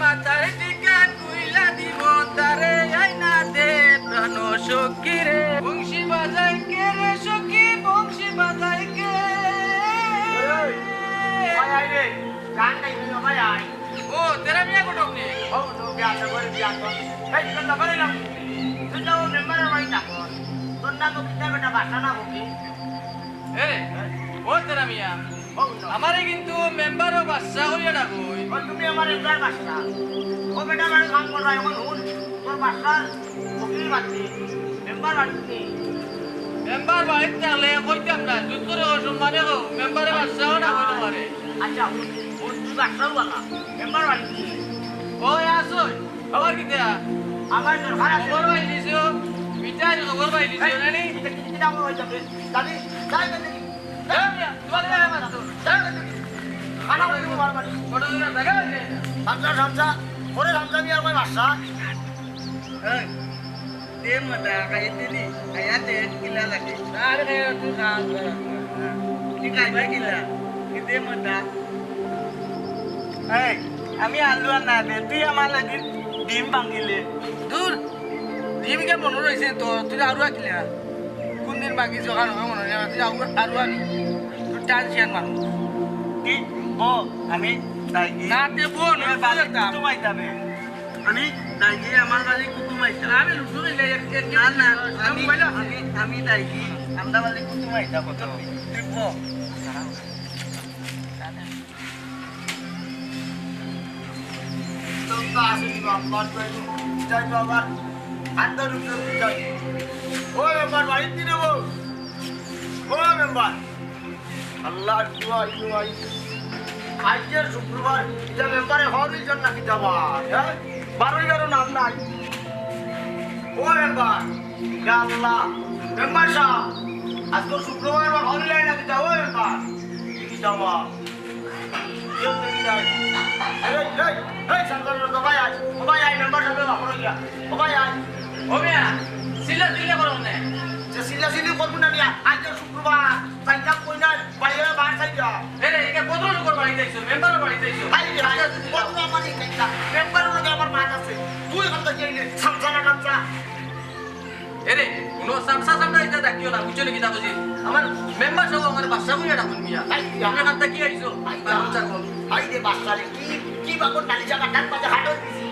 মাথার টিকা কুইলা দিব তারে আইনা দে প্রাণ সখী রে। বংশী বাজাই কে রে সখী বংশী বাজাই কে? ও তেরা মিয়া কোটক নে? ও তো বিয়া তো করে বিয়া তো এই তো করে না তুই তো মেম্বার ভাই না তোর নাম কি তাই বেটা বাসা না বকি? এ ও তেরা মিয়া আমারে কিন্তু মেম্বার ও বাচ্চা হইয়া ডাকুই। ও তুমি আমার একবার বাসা ও বেটা মানে কাম কর এখন হুন তোর বাসা বকি বাতি মেম্বার বাতি মেম্বার বাড়িতে থাকলে কইতাম না তুই অসম্মানে হোক মেম্বারে বাচ্চাও না হইতে পারে আচ্ছা ও তুই বাসাও বালা মেম্বার বাতি ওই আসই খবর কি দেয়া আমার দরকার আছে খবর নানি হয়ে দাদি দাদি হয়ে ফটো দিনা দেখা সামসা নিয়ে আমার বাসা দে কিলা লাগে আর রে তুই কাম কর কি কাই ভাই কিলা দে মতা এই আমি আলু আর না দে তুই আমার লাগি ডিম ভাঙিলে দূর ডিম কে মনে রইছে তো তুই আরু কিলা কোন দিন বাকি জোগান হবে মনে হয় তুই আরু আরু আনি তুই টানছিয়ান মানুষ কি? ও আমি তাই না তে বোন তোমায় যাবে আমি দাইজি আমার বাড়ি কুটুমাইছে আমি লুটু এক এক না না আমি আমি আমি আমরা বাড়ি কত তুই কো তো তো আসি বাবা তো যাই বাবা হাত ও মেম্বার বাড়িতে নেব। ও মেম্বার। আল্লাহ দুয়া দুয়া আজকের শুক্রবার এটা মেম্বারে হওয়ার জন্য কি যাবা হ্যাঁ? বারো এগারো নাম নাই ও মেম্বার আল্লাহ। মেম্বার সাহেব আজকে শুক্রবার বা হলি লাইন নাকি যাব মেম্বার কি যাবা? কেউ দেখি যায় এই এই এই শঙ্কর বাবাই আয় বাবাই আয় মেম্বার সাহেব বাপর গিয়া। বাবাই আয়। ও মিয়া সিলা সিলা করো না যে সিলা সিলি করব না আজকে শুক্রবার বার আমার আমার তুই এখন এরে কোনো সামসা সামনা এটা দেখিও না বুঝছ নাকি বুঝি আমার মেম্বার সব আমার বাসা কইয়া ডাকুন মিয়া আই, আপনি হাতে কি আইছো? বাচ্চা কল আই রে বাচ্চারে কি কি বাবুর নালি জায়গা ডান পাশে হাঁটো। দিছি